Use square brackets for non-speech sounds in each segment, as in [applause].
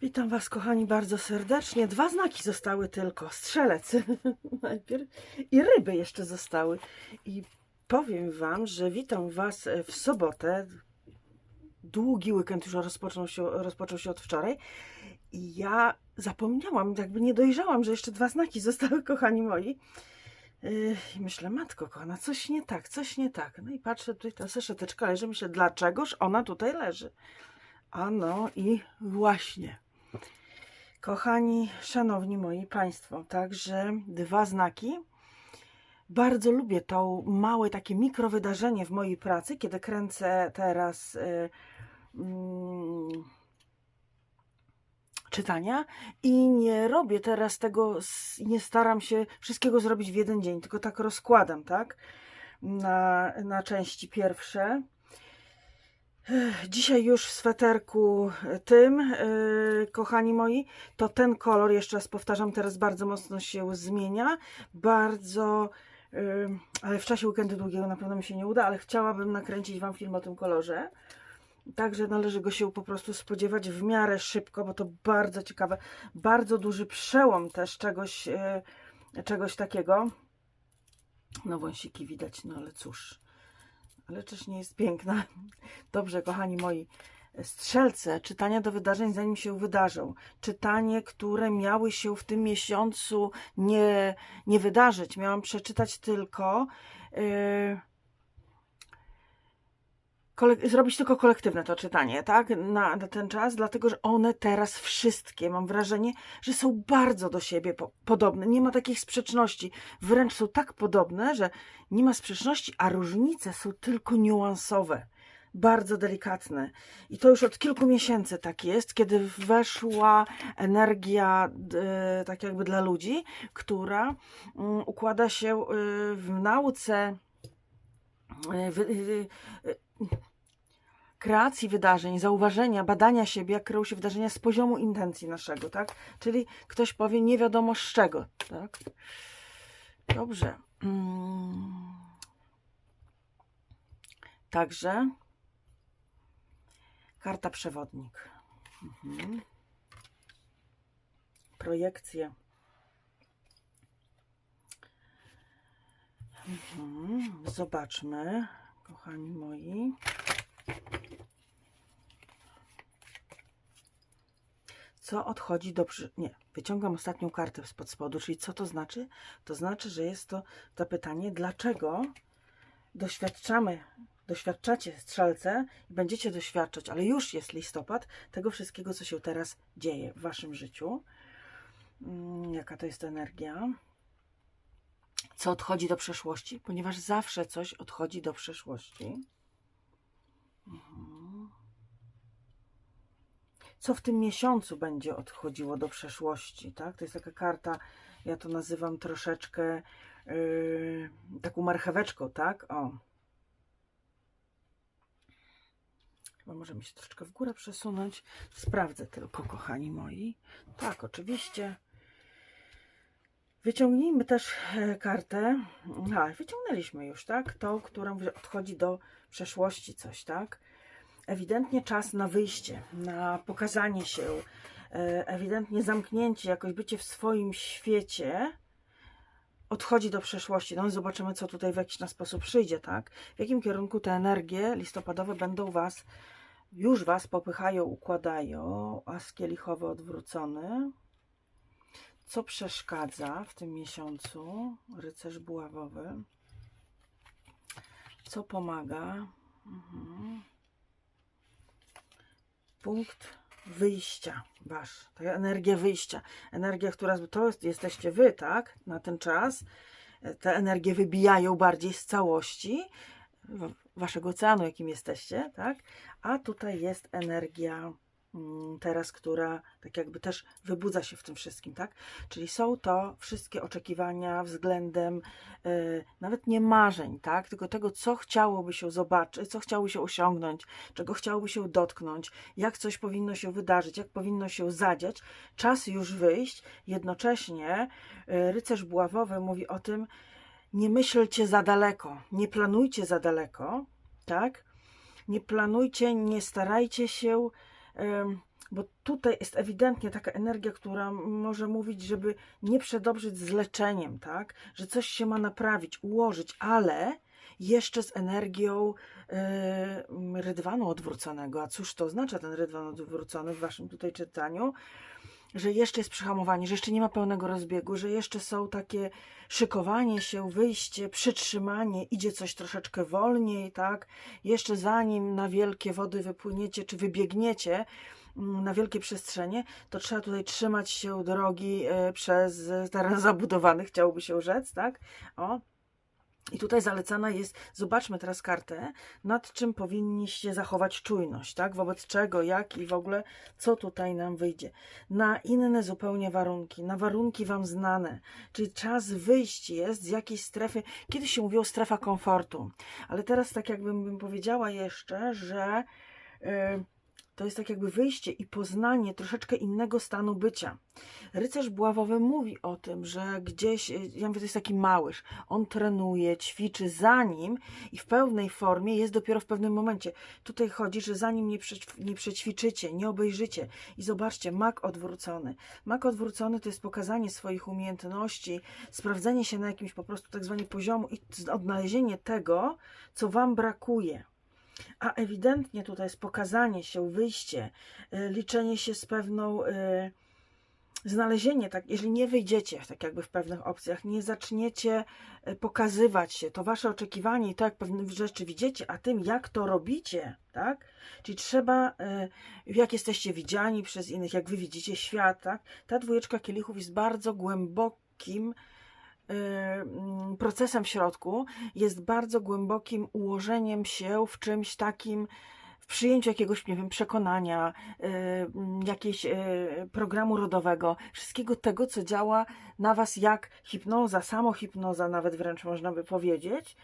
Witam Was, kochani, bardzo serdecznie. Dwa znaki zostały tylko. Strzelec [laughs] najpierw i ryby jeszcze zostały. I powiem Wam, że witam Was w sobotę. Długi weekend już rozpoczął się, rozpoczął się od wczoraj. I ja zapomniałam, jakby nie dojrzałam, że jeszcze dwa znaki zostały, [laughs] kochani moi. Yy, I myślę, matko kochana, coś nie tak, coś nie tak. No i patrzę, tutaj ta seszeteczka leży. Myślę, dlaczegoż ona tutaj leży? A no i właśnie. Kochani, szanowni moi państwo, także dwa znaki. Bardzo lubię to małe takie mikrowydarzenie w mojej pracy, kiedy kręcę teraz y, mm, czytania i nie robię teraz tego, nie staram się wszystkiego zrobić w jeden dzień, tylko tak rozkładam, tak? Na, na części pierwsze. Dzisiaj już w sweterku tym, yy, kochani moi, to ten kolor, jeszcze raz powtarzam, teraz bardzo mocno się zmienia. Bardzo, yy, ale w czasie weekendu długiego na pewno mi się nie uda, ale chciałabym nakręcić Wam film o tym kolorze. Także należy go się po prostu spodziewać w miarę szybko, bo to bardzo ciekawe. Bardzo duży przełom też czegoś, yy, czegoś takiego. No wąsiki widać, no ale cóż. Ale czyż nie jest piękna? [laughs] Dobrze, kochani moi. Strzelce, czytania do wydarzeń zanim się wydarzą. Czytanie, które miały się w tym miesiącu nie, nie wydarzyć. Miałam przeczytać tylko. Yy, zrobić tylko kolektywne to czytanie, tak? Na, na ten czas, dlatego że one teraz wszystkie, mam wrażenie, że są bardzo do siebie po, podobne. Nie ma takich sprzeczności. Wręcz są tak podobne, że nie ma sprzeczności, a różnice są tylko niuansowe. Bardzo delikatne. I to już od kilku miesięcy tak jest, kiedy weszła energia, d- tak jakby dla ludzi, która mm, układa się y, w nauce y, y, y, kreacji wydarzeń, zauważenia, badania siebie, jak kreują się wydarzenia z poziomu intencji naszego, tak? Czyli ktoś powie nie wiadomo z czego, tak? Dobrze. Mm. Także karta przewodnik. Mhm. Projekcje. Mhm. Zobaczmy, kochani moi. Co odchodzi do. Nie, wyciągam ostatnią kartę spod spodu, czyli co to znaczy? To znaczy, że jest to to pytanie, dlaczego doświadczamy, doświadczacie strzelce i będziecie doświadczać, ale już jest listopad, tego wszystkiego, co się teraz dzieje w waszym życiu. Mm, Jaka to jest energia? Co odchodzi do przeszłości? Ponieważ zawsze coś odchodzi do przeszłości. Mhm. Co w tym miesiącu będzie odchodziło do przeszłości, tak? To jest taka karta, ja to nazywam troszeczkę yy, taką marcheweczką, tak? O. Chyba możemy się troszeczkę w górę przesunąć. Sprawdzę tylko, kochani moi. Tak, oczywiście. Wyciągnijmy też e, kartę. A, wyciągnęliśmy już, tak? Tą, która odchodzi do przeszłości coś, tak? Ewidentnie czas na wyjście, na pokazanie się, e, ewidentnie zamknięcie, jakoś bycie w swoim świecie odchodzi do przeszłości. No i zobaczymy, co tutaj w jakiś na sposób przyjdzie, tak? W jakim kierunku te energie listopadowe będą Was, już Was popychają, układają, as kielichowy odwrócony. Co przeszkadza w tym miesiącu? Rycerz buławowy. Co pomaga? Mhm. Punkt wyjścia wasz, ta energia wyjścia, energia, która to jest, jesteście wy, tak, na ten czas. E, Te energie wybijają bardziej z całości waszego oceanu, jakim jesteście, tak, a tutaj jest energia teraz, która tak jakby też wybudza się w tym wszystkim, tak? Czyli są to wszystkie oczekiwania względem e, nawet nie marzeń, tak? Tylko tego, co chciałoby się zobaczyć, co chciałoby się osiągnąć, czego chciałoby się dotknąć, jak coś powinno się wydarzyć, jak powinno się zadziać. Czas już wyjść. Jednocześnie e, rycerz buławowy mówi o tym, nie myślcie za daleko, nie planujcie za daleko, tak? Nie planujcie, nie starajcie się bo tutaj jest ewidentnie taka energia, która może mówić, żeby nie przedobrzyć z leczeniem, tak? Że coś się ma naprawić, ułożyć, ale jeszcze z energią rydwanu odwróconego. A cóż to oznacza ten rydwan odwrócony w waszym tutaj czytaniu? Że jeszcze jest przyhamowanie, że jeszcze nie ma pełnego rozbiegu, że jeszcze są takie szykowanie się, wyjście, przytrzymanie, idzie coś troszeczkę wolniej, tak? Jeszcze zanim na wielkie wody wypłyniecie czy wybiegniecie, mm, na wielkie przestrzenie, to trzeba tutaj trzymać się drogi e, przez teren zabudowany, chciałoby się rzec, tak? O, i tutaj zalecana jest, zobaczmy teraz kartę, nad czym powinniście zachować czujność, tak? Wobec czego, jak i w ogóle, co tutaj nam wyjdzie. Na inne zupełnie warunki, na warunki Wam znane, czyli czas wyjść jest z jakiejś strefy, kiedyś się mówiło strefa komfortu, ale teraz tak jakbym bym powiedziała jeszcze, że... Yy, to jest tak jakby wyjście i poznanie troszeczkę innego stanu bycia. Rycerz Bławowy mówi o tym, że gdzieś, ja mówię, to jest taki małyż, on trenuje, ćwiczy zanim i w pełnej formie jest dopiero w pewnym momencie. Tutaj chodzi, że zanim nie, prze, nie przećwiczycie, nie obejrzycie i zobaczcie, mak odwrócony. Mak odwrócony to jest pokazanie swoich umiejętności, sprawdzenie się na jakimś po prostu tak zwanym poziomu i odnalezienie tego, co Wam brakuje. A ewidentnie tutaj jest pokazanie się, wyjście, y, liczenie się z pewną, y, znalezienie, tak, jeżeli nie wyjdziecie tak jakby w pewnych opcjach, nie zaczniecie y, pokazywać się, to wasze oczekiwanie i to, jak pewne rzeczy widzicie, a tym, jak to robicie, tak? Czyli trzeba, jak jesteście widziani przez innych, jak wy widzicie świat, tak? Ta dwójeczka kielichów jest bardzo głębokim, procesem w środku jest bardzo głębokim ułożeniem się w czymś takim, w przyjęciu jakiegoś, nie wiem, przekonania, y, jakiegoś y, programu rodowego, wszystkiego tego, co działa na Was jak hipnoza, samohipnoza nawet wręcz można by powiedzieć.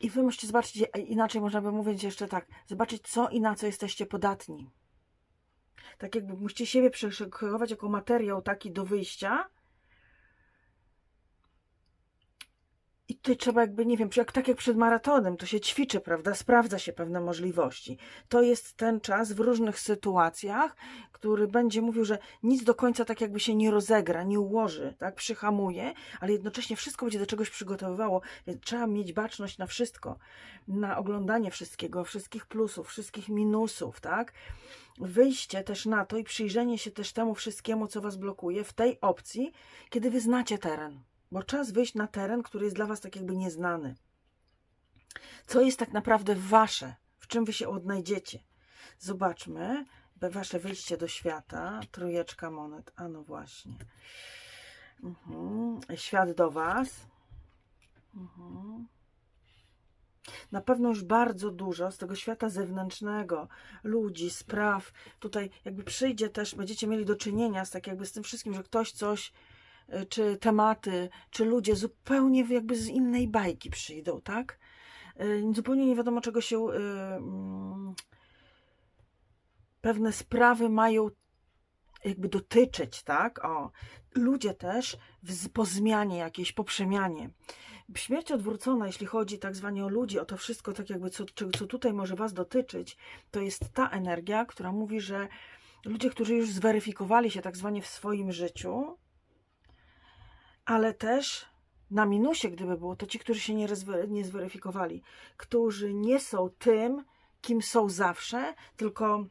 I Wy musicie zobaczyć, inaczej można by mówić jeszcze tak, zobaczyć co i na co jesteście podatni. Tak jakby musicie siebie przeszykować jako materiał taki do wyjścia, I tutaj trzeba jakby, nie wiem, jak, tak jak przed maratonem, to się ćwiczy, prawda? Sprawdza się pewne możliwości. To jest ten czas w różnych sytuacjach, który będzie mówił, że nic do końca tak jakby się nie rozegra, nie ułoży, tak? Przyhamuje, ale jednocześnie wszystko będzie do czegoś przygotowywało, trzeba mieć baczność na wszystko, na oglądanie wszystkiego, wszystkich plusów, wszystkich minusów, tak? Wyjście też na to i przyjrzenie się też temu wszystkiemu, co Was blokuje w tej opcji, kiedy Wy znacie teren bo czas wyjść na teren, który jest dla Was tak jakby nieznany. Co jest tak naprawdę Wasze, w czym Wy się odnajdziecie? Zobaczmy, Wasze wyjście do świata, trójeczka monet, a no właśnie. Mhm. Świat do Was. Mhm. Na pewno już bardzo dużo z tego świata zewnętrznego, ludzi, spraw. Tutaj jakby przyjdzie też, będziecie mieli do czynienia z tak jakby z tym wszystkim, że ktoś coś czy tematy, czy ludzie zupełnie jakby z innej bajki przyjdą, tak? Y, zupełnie nie wiadomo, czego się y, mm, pewne sprawy mają jakby dotyczyć, tak? O, ludzie też w, po zmianie jakiejś, po przemianie. Śmierć odwrócona, jeśli chodzi tak zwanie o ludzi, o to wszystko, tak jakby co, co tutaj może Was dotyczyć, to jest ta energia, która mówi, że ludzie, którzy już zweryfikowali się tak zwanie w swoim życiu, ale też na minusie, gdyby było, to ci, którzy się nie, nie zweryfikowali, którzy nie są tym, kim są zawsze, tylko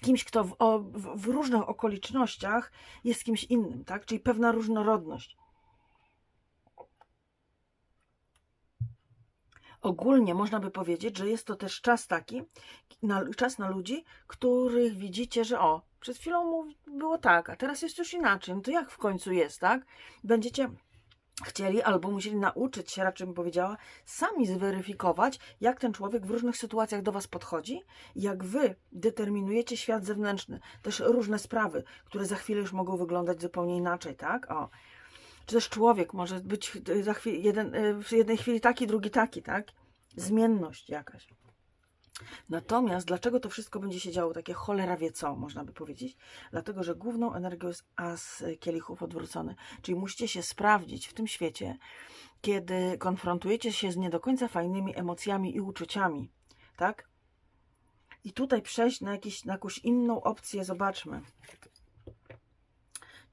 kimś, kto w, o, w, w, różnych okolicznościach jest kimś innym, tak? Czyli pewna różnorodność. Ogólnie można by powiedzieć, że jest to też czas taki, na, czas na ludzi, których widzicie, że o, przed chwilą było tak, a teraz jest już inaczej. No to jak w końcu jest, tak? Będziecie chcieli albo musieli nauczyć się, raczej bym powiedziała, sami zweryfikować, jak ten człowiek w różnych sytuacjach do Was podchodzi, jak Wy determinujecie świat zewnętrzny, też różne sprawy, które za chwilę już mogą wyglądać zupełnie inaczej, tak? O. Czy też człowiek może być za chwilę, jeden, w jednej chwili taki, drugi taki, tak? Zmienność jakaś. Natomiast dlaczego to wszystko będzie się działo takie cholera wie co, można by powiedzieć? Dlatego, że główną energią jest as kielichów odwrócony. Czyli musicie się sprawdzić w tym świecie, kiedy konfrontujecie się z nie do końca fajnymi emocjami i uczuciami, tak? I tutaj przejść na, jakiś, na jakąś inną opcję, zobaczmy.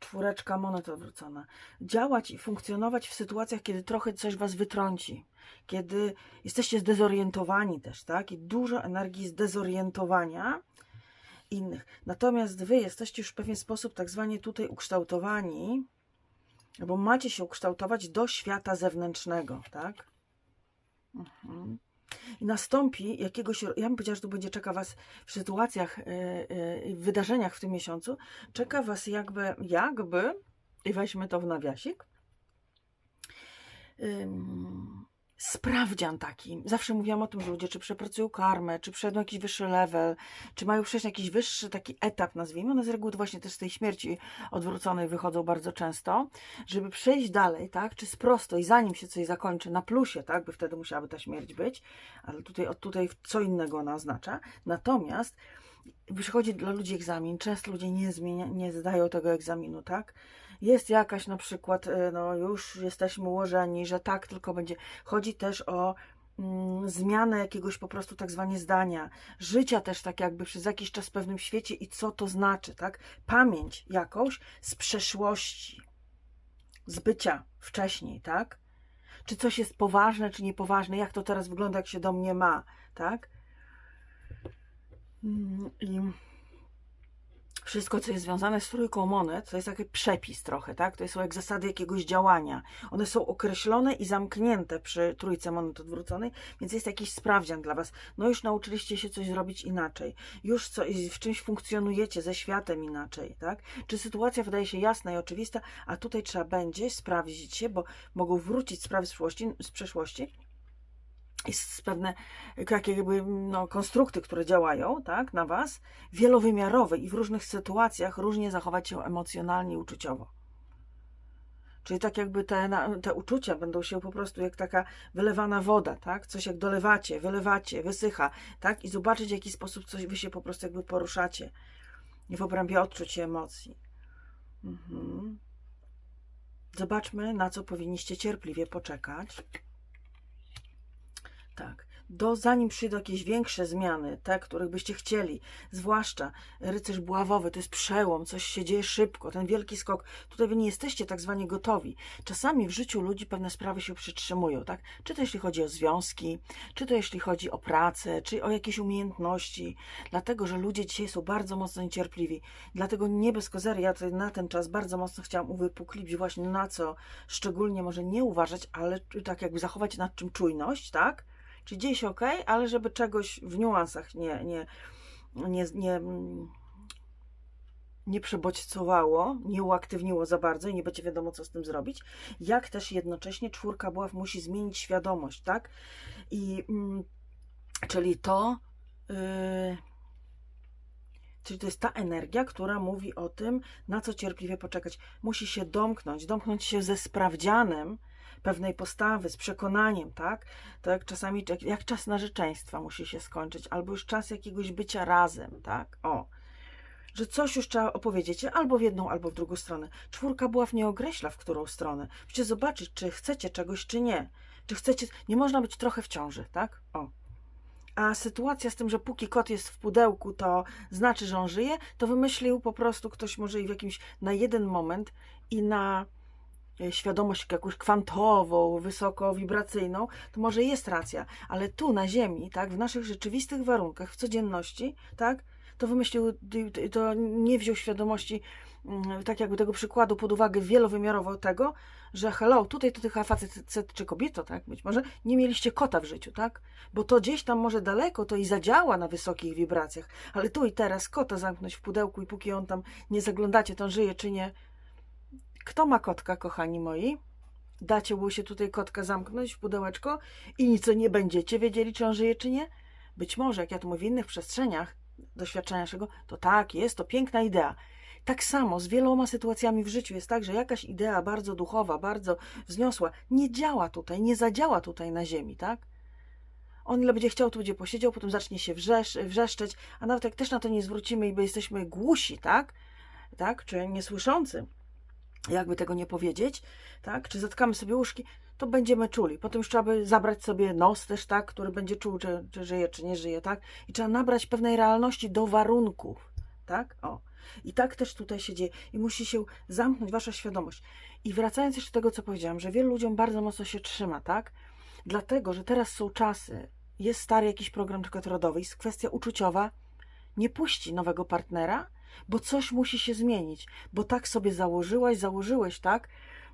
Czwóreczka monet odwrócona. Działać i funkcjonować w sytuacjach, kiedy trochę coś was wytrąci. Kiedy jesteście zdezorientowani też, tak? I dużo energii zdezorientowania innych. Natomiast wy jesteście już w pewien sposób tak zwanie tutaj ukształtowani, bo macie się ukształtować do świata zewnętrznego, tak? Mhm. Nastąpi jakiegoś, ja bym powiedziała, że tu będzie czeka Was w sytuacjach, yy, w wydarzeniach w tym miesiącu, czeka Was jakby, jakby, i weźmy to w nawiasik, sprawdzian taki. Zawsze mówiłam o tym, że ludzie czy przepracują karmę, czy przejdą jakiś wyższy level, czy mają przejść jakiś wyższy taki etap, nazwijmy. One z reguły właśnie też z tej śmierci odwróconej wychodzą bardzo często, żeby przejść dalej, tak, czy sprosto i zanim się coś zakończy na plusie, tak, by wtedy musiałaby ta śmierć być, ale tutaj, od tutaj co innego ona oznacza. Natomiast przychodzi dla ludzi egzamin, często ludzie nie, zmienia, nie zdają tego egzaminu, tak? Jest jakaś na przykład, e, no już jesteśmy ułożeni, że tak tylko będzie. Chodzi też o mm, zmianę jakiegoś po prostu tak zwanie zdania, życia też tak jakby przez jakiś czas w pewnym świecie i co to znaczy, tak? Pamięć jakąś z przeszłości, z bycia wcześniej, tak? Czy coś jest poważne, czy niepoważne, jak to teraz wygląda, jak się do mnie ma, tak? Mm, I wszystko, co jest związane z trójką monet, to jest taki przepis trochę, tak? To są jak zasady jakiegoś działania. One są określone i zamknięte przy trójce monet odwróconej, więc jest jakiś sprawdzian dla Was. No już nauczyliście się coś zrobić inaczej. Już co, w czymś funkcjonujecie ze światem inaczej, tak? Czy sytuacja wydaje się jasna i oczywista, a tutaj trzeba będzie sprawdzić się, bo mogą wrócić sprawy z przeszłości, z przeszłości jest pewne takie jakby no, konstrukty, które działają tak, na Was, wielowymiarowe i w różnych sytuacjach różnie zachować się emocjonalnie i uczuciowo. Czyli tak jakby te, te uczucia będą się po prostu jak taka wylewana woda, tak? Coś jak dolewacie, wylewacie, wysycha, tak? I zobaczyć w jaki sposób coś wy się po prostu jakby poruszacie. I w obrębie odczuć emocji. Mhm. Zobaczmy, na co powinniście cierpliwie poczekać. Tak. Do, zanim przyjdą jakieś większe zmiany, te, których byście chcieli, zwłaszcza rycerz bławowy, to jest przełom, coś się dzieje szybko, ten wielki skok, tutaj wy nie jesteście tak zwanie gotowi. Czasami w życiu ludzi pewne sprawy się przytrzymują, tak? Czy to jeśli chodzi o związki, czy to jeśli chodzi o pracę, czy o jakieś umiejętności, dlatego, że ludzie dzisiaj są bardzo mocno niecierpliwi. Dlatego nie bez kozery, ja na ten czas bardzo mocno chciałam uwypuklić właśnie na co szczególnie może nie uważać, ale tak jakby zachować nad czym czujność, tak? Czy gdzieś ok, ale żeby czegoś w niuansach nie, nie, nie, nie, nie przebodźcowało, nie uaktywniło za bardzo i nie będzie wiadomo, co z tym zrobić. Jak też jednocześnie czwórka buław musi zmienić świadomość, tak? I mm, czyli to. Yy, Czyli to jest ta energia, która mówi o tym, na co cierpliwie poczekać. Musi się domknąć, domknąć się ze sprawdzianem, pewnej postawy, z przekonaniem, tak? To jak czasami, jak, jak czas narzeczeństwa musi się skończyć, albo już czas jakiegoś bycia razem, tak? O, że coś już trzeba opowiedzieć, albo w jedną, albo w drugą stronę. Czwórka buław nie określa, w którą stronę. Musicie zobaczyć, czy chcecie czegoś, czy nie. Czy chcecie, nie można być trochę w ciąży, tak? O. A sytuacja z tym, że póki kot jest w pudełku, to znaczy, że on żyje, to wymyślił po prostu ktoś może i w jakimś, na jeden moment i na świadomość jakąś kwantową, wysokowibracyjną, to może jest racja, ale tu na Ziemi, tak, w naszych rzeczywistych warunkach, w codzienności, tak, to wymyślił, to nie wziął świadomości, mm, tak jakby tego przykładu pod uwagę wielowymiarowo tego, że hello, tutaj to tych facet czy kobieto, tak, być może nie mieliście kota w życiu, tak, bo to gdzieś tam może daleko to i zadziała na wysokich wibracjach, ale tu i teraz kota zamknąć w pudełku i póki on tam nie zaglądacie, to on żyje czy nie, kto ma kotka, kochani moi? Dacie mu się tutaj kotka zamknąć w pudełeczko i nic nie będziecie wiedzieli, czy on żyje, czy nie? Być może, jak ja to mówię w innych przestrzeniach doświadczenia naszego, to tak, jest to piękna idea. Tak samo z wieloma sytuacjami w życiu jest tak, że jakaś idea bardzo duchowa, bardzo wzniosła, nie działa tutaj, nie zadziała tutaj na ziemi, tak? On ile będzie chciał, tu będzie posiedział, potem zacznie się wrzesz, wrzeszczeć, a nawet jak też na to nie zwrócimy i jesteśmy głusi, tak? Tak? Czy niesłyszący, jakby tego nie powiedzieć, tak? Czy zatkamy sobie łóżki, to będziemy czuli. Potem już trzeba by zabrać sobie nos też, tak, który będzie czuł, czy, czy żyje, czy nie żyje, tak? I trzeba nabrać pewnej realności do warunków, tak? O. I tak też tutaj się dzieje. I musi się zamknąć wasza świadomość. I wracając jeszcze do tego, co powiedziałam, że wielu ludziom bardzo mocno się trzyma, tak? Dlatego, że teraz są czasy, jest stary jakiś program przykład rodowy, jest kwestia uczuciowa, nie puści nowego partnera, bo coś musi się zmienić, bo tak sobie założyłaś, założyłeś, tak?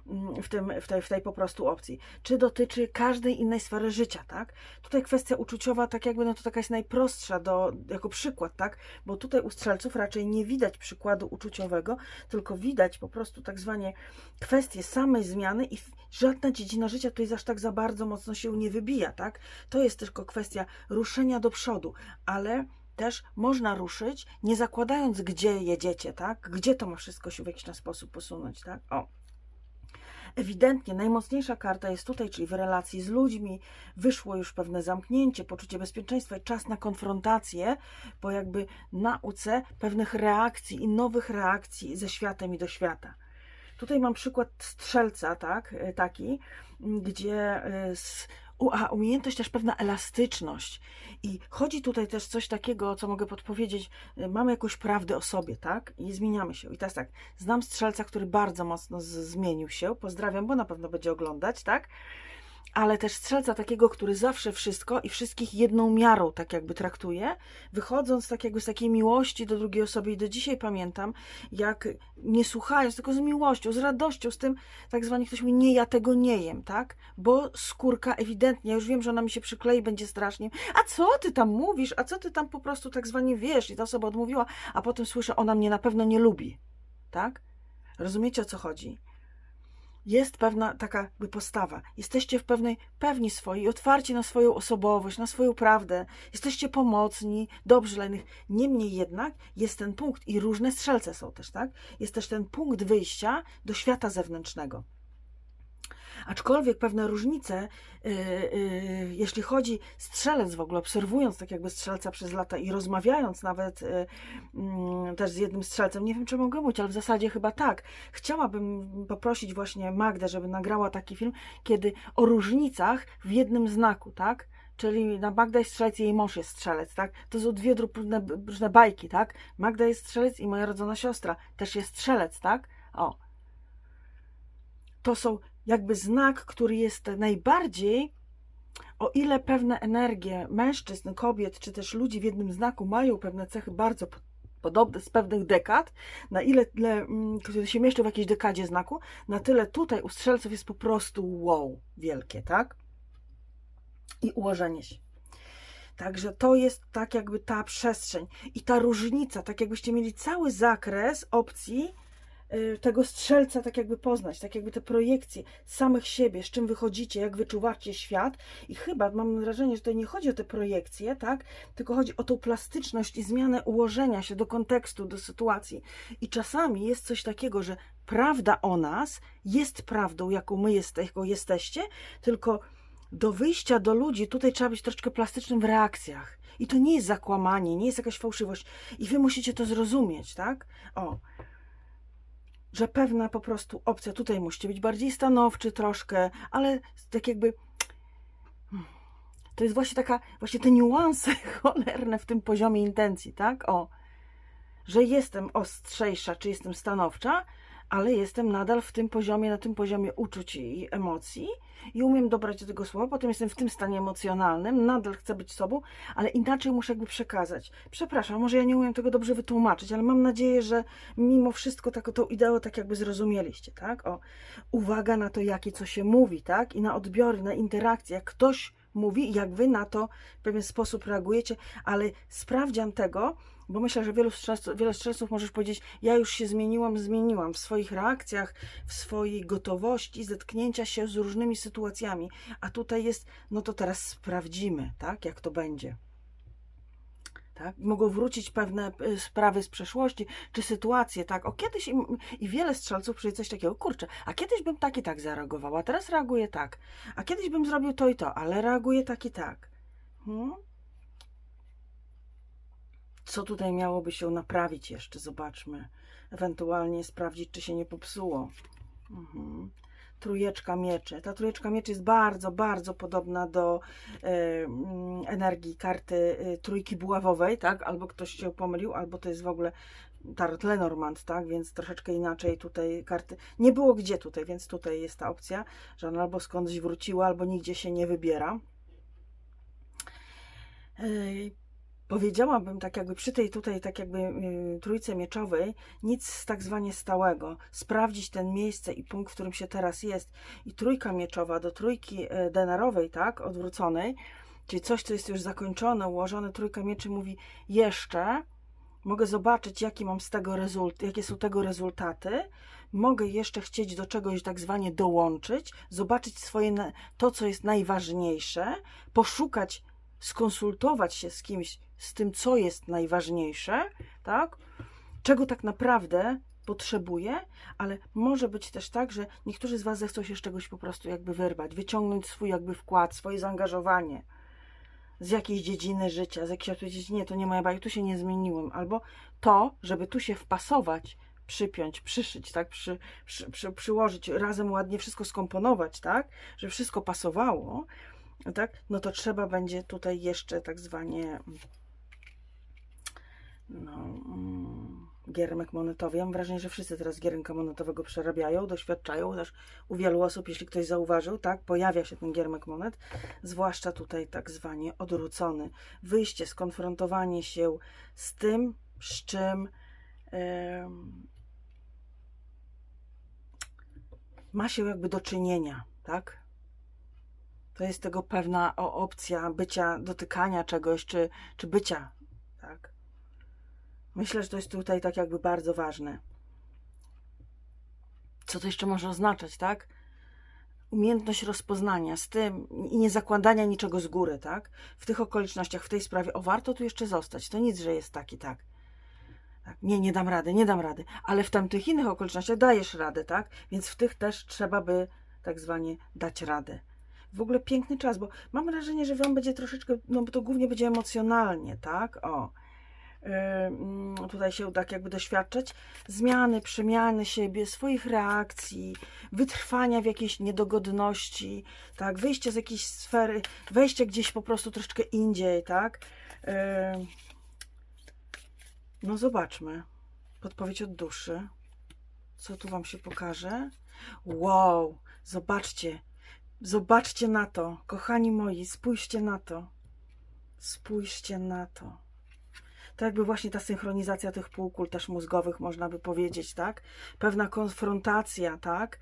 Mm, W, tym, w, tej, w tej po prostu opcji. Czy dotyczy każdej innej sfery życia, tak? Tutaj kwestia uczuciowa, tak jakby, no to taka jest najprostsza do, jako przykład, tak? Bo tutaj u strzelców raczej nie widać przykładu uczuciowego, tylko widać po prostu tak zwanie kwestie samej zmiany i żadna dziedzina życia tutaj aż tak za bardzo mocno się nie wybija, tak? To jest tylko kwestia ruszenia do przodu, ale też można ruszyć, nie zakładając, gdzie jedziecie, tak? Gdzie to ma wszystko się w jakiś sposób posunąć, tak? O. Ewidentnie najmocniejsza karta jest tutaj, czyli w relacji z ludźmi. Wyszło już pewne zamknięcie, poczucie bezpieczeństwa i czas na konfrontację, po jakby nauce pewnych reakcji i nowych reakcji ze światem i do świata. Tutaj mam przykład strzelca, tak, taki, gdzie y, u- a, umiejętność też pewna elastyczność. I chodzi tutaj też coś takiego, co mogę podpowiedzieć, y, mamy jakąś prawdę o sobie, tak? I zmieniamy się. I teraz tak, znam strzelca, który bardzo mocno zmienił się. Pozdrawiam, bo na pewno będzie oglądać, tak? Ale też strzelca takiego, który zawsze wszystko i wszystkich jedną miarą tak jakby traktuje, wychodząc tak jakby z takiej miłości do drugiej osoby i do dzisiaj pamiętam, jak nie słuchając, tylko z miłością, z radością, z tym tak zwani ktoś mówi, nie, ja tego nie jem, tak? Bo skórka ewidentnie, ja już wiem, że ona mi się przyklei, będzie strasznie, a co ty tam mówisz, a co ty tam po prostu tak zwanie wiesz i ta osoba odmówiła, a potem słyszę, ona mnie na pewno nie lubi, tak? Rozumiecie o co chodzi? Jest pewna taka jakby postawa. Jesteście w pewnej pewni swojej, otwarci na swoją osobowość, na swoją prawdę. Jesteście pomocni, dobrzy dla innych. Niemniej jednak jest ten punkt i różne strzelce są też, tak? Jest też ten punkt wyjścia do świata zewnętrznego. Aczkolwiek pewne różnice, yy, yy, jeśli chodzi strzelec w ogóle, obserwując tak jakby strzelca przez lata i rozmawiając nawet yy, też z jednym strzelcem, nie wiem czy mogę mówić, ale w zasadzie chyba tak. Chciałabym poprosić właśnie Magdę, żeby nagrała taki film, kiedy o różnicach w jednym znaku, tak? Czyli na Magda jest strzelec i jej mąż jest strzelec, tak? To są dwie różne, różne bajki, tak? Magda jest strzelec i moja rodzona siostra też jest strzelec, tak? O. To są jakby znak, który jest najbardziej, o ile pewne energie mężczyzn, kobiet, czy też ludzi w jednym znaku mają pewne cechy bardzo po- podobne z pewnych dekad, na ile, ile mm, które się mieszczą w jakiejś dekadzie znaku, na tyle tutaj u strzelców jest po prostu wow, wielkie, tak? I ułożenie się. Także to jest tak jakby ta przestrzeń i ta różnica, tak jakbyście mieli cały zakres opcji tego strzelca tak jakby poznać, tak jakby te projekcje samych siebie, z czym wychodzicie, jak wyczuwacie świat i chyba mam wrażenie, że tutaj nie chodzi o te projekcje, tak, tylko chodzi o tą plastyczność i zmianę ułożenia się do kontekstu, do sytuacji i czasami jest coś takiego, że prawda o nas jest prawdą, jaką my jeste, jaką jesteście, tylko do wyjścia do ludzi tutaj trzeba być troszeczkę plastycznym w reakcjach. I to nie jest zakłamanie, nie jest jakaś fałszywość. I wy musicie to zrozumieć, tak? O. Że pewna po prostu opcja, tutaj musicie być bardziej stanowczy troszkę, ale tak jakby. To jest właśnie taka, właśnie te niuanse [laughs] cholerne w tym poziomie intencji, tak? O. Że jestem ostrzejsza, czy jestem stanowcza, ale jestem nadal w tym poziomie, na tym poziomie uczuć i emocji i umiem dobrać do tego słowa, potem jestem w tym stanie emocjonalnym, nadal chcę być sobą, ale inaczej muszę jakby przekazać. Przepraszam, może ja nie umiem tego dobrze wytłumaczyć, ale mam nadzieję, że mimo wszystko tak, tą ideę tak jakby zrozumieliście, tak? O, uwaga na to, jakie co się mówi, tak? I na odbiory, na interakcje, jak ktoś mówi jak wy na to w pewien sposób reagujecie, ale sprawdzian tego, bo myślę, że wielu strzelców, wiele strzelców możesz powiedzieć, ja już się zmieniłam, zmieniłam w swoich reakcjach, w swojej gotowości zetknięcia się z różnymi sytuacjami, a tutaj jest, no to teraz sprawdzimy, tak, jak to będzie. Tak? Mogą wrócić pewne y, sprawy z przeszłości, czy sytuacje, tak? O kiedyś i, i wiele strzelców przyjdzie coś takiego, kurczę, a kiedyś bym tak i tak zareagowała, teraz reaguję tak, a kiedyś bym zrobił to i to, ale reaguję tak i tak. Hmm? Co tutaj miałoby się naprawić jeszcze? Zobaczmy. Ewentualnie sprawdzić, czy się nie popsuło. Mhm. trójeczka mieczy. Ta trójeczka mieczy jest bardzo, bardzo podobna do mm, energii karty e, trójki buławowej, tak? Albo ktoś się pomylił, albo to jest w ogóle tarot Lenormand, tak? Więc troszeczkę inaczej tutaj karty. Nie było gdzie tutaj, więc tutaj jest ta opcja, że ona albo skądś wróciła, albo nigdzie się nie wybiera. Ej, Powiedziałabym tak jakby przy tej tutaj tak jakby y, trójce mieczowej nic tak zwanie stałego. Sprawdzić ten miejsce i punkt, w którym się teraz jest. I trójka mieczowa do trójki y, denarowej, tak, odwróconej, czyli coś, co jest już zakończone, ułożone, trójka mieczy mówi jeszcze, mogę zobaczyć, jaki mam z tego rezult, jakie są tego rezultaty, mogę jeszcze chcieć do czegoś tak zwanie dołączyć, zobaczyć swoje, to, co jest najważniejsze, poszukać, skonsultować się z kimś, z tym, co jest najważniejsze, tak? Czego tak naprawdę potrzebuję, ale może być też tak, że niektórzy z Was zechcą się z czegoś po prostu jakby wyrwać, wyciągnąć swój jakby wkład, swoje zaangażowanie z jakiejś dziedziny życia, z jakiejś powiedzieć, nie, to nie moja bajka, tu się nie zmieniłem, albo to, żeby tu się wpasować, przypiąć, przyszyć, tak, przy, przy, przy, przyłożyć, razem ładnie wszystko skomponować, tak, żeby wszystko pasowało, tak, no to trzeba będzie tutaj jeszcze tak zwanie no, mm, giermek monetowy. Ja mam wrażenie, że wszyscy teraz giermka monetowego przerabiają, doświadczają, też u wielu osób, jeśli ktoś zauważył, tak, pojawia się ten giermek monet, zwłaszcza tutaj tak zwanie odwrócony. Wyjście, skonfrontowanie się z tym, z czym em, ma się jakby do czynienia, tak? To jest tego pewna opcja bycia, dotykania czegoś, czy, czy bycia, tak? Myślę, że to jest tutaj tak jakby bardzo ważne. Co to jeszcze może oznaczać, tak? Umiejętność rozpoznania z tym i nie zakładania niczego z góry, tak? W tych okolicznościach, w tej sprawie, o warto tu jeszcze zostać. To nic, że jest tak i tak. tak. Nie, nie dam rady, nie dam rady. Ale w tamtych innych okolicznościach dajesz radę, tak? Więc w tych też trzeba by tak zwanie dać radę. W ogóle piękny czas, bo mam wrażenie, że wam będzie troszeczkę, no bo to głównie będzie emocjonalnie, tak? O. Tutaj się tak jakby doświadczać zmiany, przemiany siebie, swoich reakcji, wytrwania w jakiejś niedogodności, tak, wyjście z jakiejś sfery, wejście gdzieś po prostu troszeczkę indziej, tak. No zobaczmy. Podpowiedź od duszy. Co tu wam się pokaże? Wow, zobaczcie. Zobaczcie na to, kochani moi, spójrzcie na to. Spójrzcie na to to jakby właśnie ta synchronizacja tych półkul też mózgowych, można by powiedzieć, tak? Pewna konfrontacja, tak?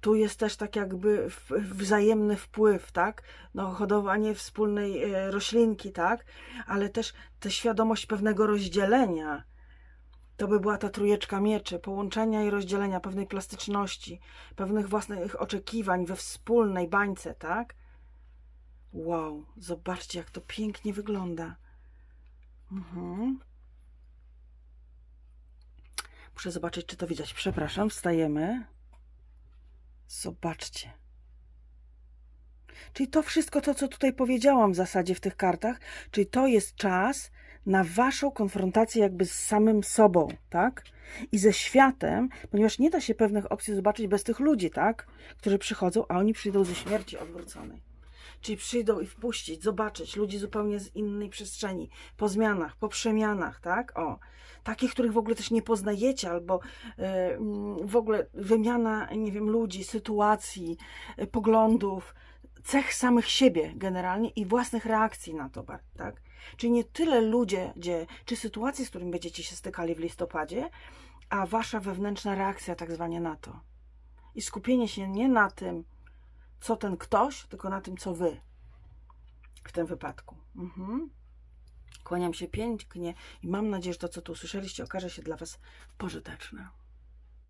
Tu jest też tak jakby wzajemny wpływ, tak? No, hodowanie wspólnej e, roślinki, tak? Ale też ta świadomość pewnego rozdzielenia. To by była ta trójeczka mieczy, połączenia i rozdzielenia pewnej plastyczności, pewnych własnych oczekiwań we wspólnej bańce, tak? Wow, zobaczcie, jak to pięknie wygląda. Mhm. Muszę zobaczyć, czy to widać. Przepraszam, wstajemy. Zobaczcie. Czyli to wszystko, to co tutaj powiedziałam w zasadzie w tych kartach, czyli to jest czas na waszą konfrontację jakby z samym sobą, tak? I ze światem, ponieważ nie da się pewnych opcji zobaczyć bez tych ludzi, tak? Którzy przychodzą, a oni przyjdą ze śmierci odwróconej. Czyli przyjdą i wpuścić, zobaczyć ludzi zupełnie z innej przestrzeni, po zmianach, po przemianach, tak? O, takich, których w ogóle też nie poznajecie, albo y, mm, w ogóle wymiana, nie wiem, ludzi, sytuacji, y, poglądów, cech samych siebie generalnie i własnych reakcji na to, tak? Czyli nie tyle ludzie, gdzie, czy sytuacje, z którymi będziecie się stykali w listopadzie, a wasza wewnętrzna reakcja tak zwanie na to. I skupienie się nie na tym, co ten ktoś, tylko na tym, co wy w tym wypadku. Mhm. Kłaniam się pięknie i mam nadzieję, że to, co tu usłyszeliście, okaże się dla Was pożyteczne.